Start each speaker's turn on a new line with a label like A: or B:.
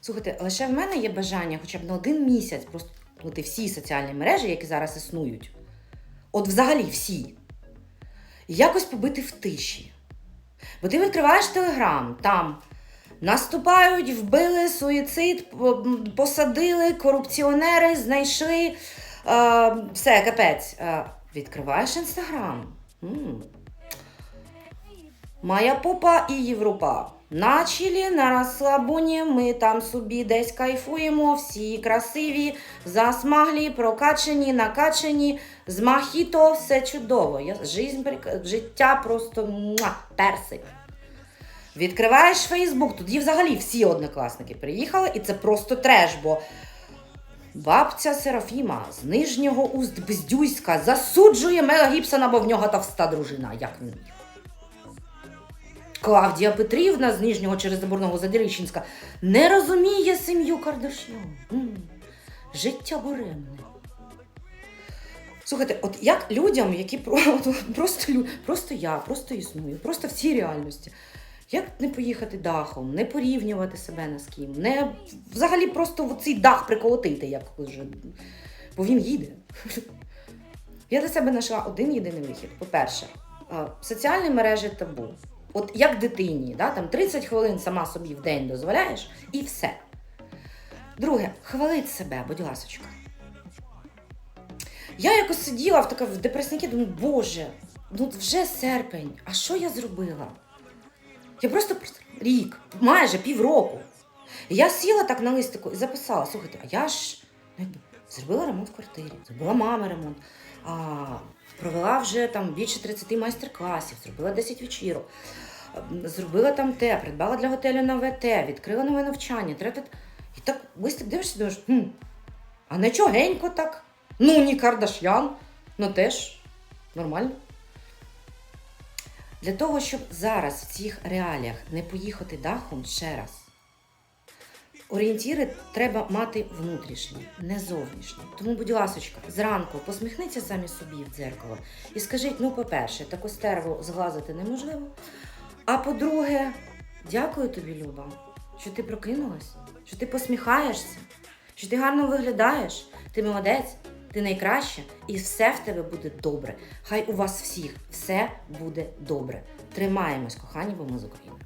A: Слухайте, лише в мене є бажання хоча б на один місяць просто плати всі соціальні мережі, які зараз існують. От взагалі всі. Якось побити в тиші. Бо ти відкриваєш телеграм, там наступають, вбили, суїцид, посадили, корупціонери, знайшли. Е, все, капець. Е, відкриваєш інстаграм. Моя попа і Європа. На на розслабоні, ми там собі десь кайфуємо, всі красиві, засмаглі, прокачані, накачані, з махіто, все чудово. Я, жизнь, життя просто муа, персик. Відкриваєш Фейсбук, тоді взагалі всі однокласники приїхали, і це просто треш, бо бабця Серафіма з нижнього уст Бездюйська засуджує Мела Гібсона, бо в нього товста дружина. Як він? Клавдія Петрівна з Нижнього через Заборного Задірищенська не розуміє сім'ю Кардашян. Життя буремне. Слухайте, от як людям, які просто, просто я, просто існую, просто в цій реальності. Як не поїхати дахом, не порівнювати себе ні з ким, не взагалі просто в цей дах приколотити, як вже. Бо він їде. Я для себе знайшла один єдиний вихід. По-перше, соціальні мережі табу. От як дитині, да, там 30 хвилин сама собі в день дозволяєш, і все. Друге, хвалить себе, будь ласочка. Я якось сиділа в така в депресняки, думаю, боже, ну вже серпень, а що я зробила? Я просто рік, майже півроку. Я сіла так на листику і записала: слухайте, а я ж ну, зробила ремонт в квартирі, зробила мама ремонт, а, провела вже там більше 30 майстер-класів, зробила 10 вечірок, зробила там те, придбала для готелю нове те, відкрила нове навчання. тре-те. І так листик дивишся, думаєш, хм, а не чогенько так. Ну, ні Кардашян, ну теж нормально. Для того, щоб зараз в цих реаліях не поїхати дахом ще раз, орієнтіри треба мати внутрішні, не зовнішні. Тому, будь ласочка, зранку посміхніться самі собі в дзеркало і скажіть: ну, по-перше, таку стерву зглазити неможливо. А по-друге, дякую тобі, Люба, що ти прокинулась, що ти посміхаєшся, що ти гарно виглядаєш, ти молодець, ти найкраща, і все в тебе буде добре. Хай у вас всіх все буде добре. Тримаємось, кохані, бо ми з України.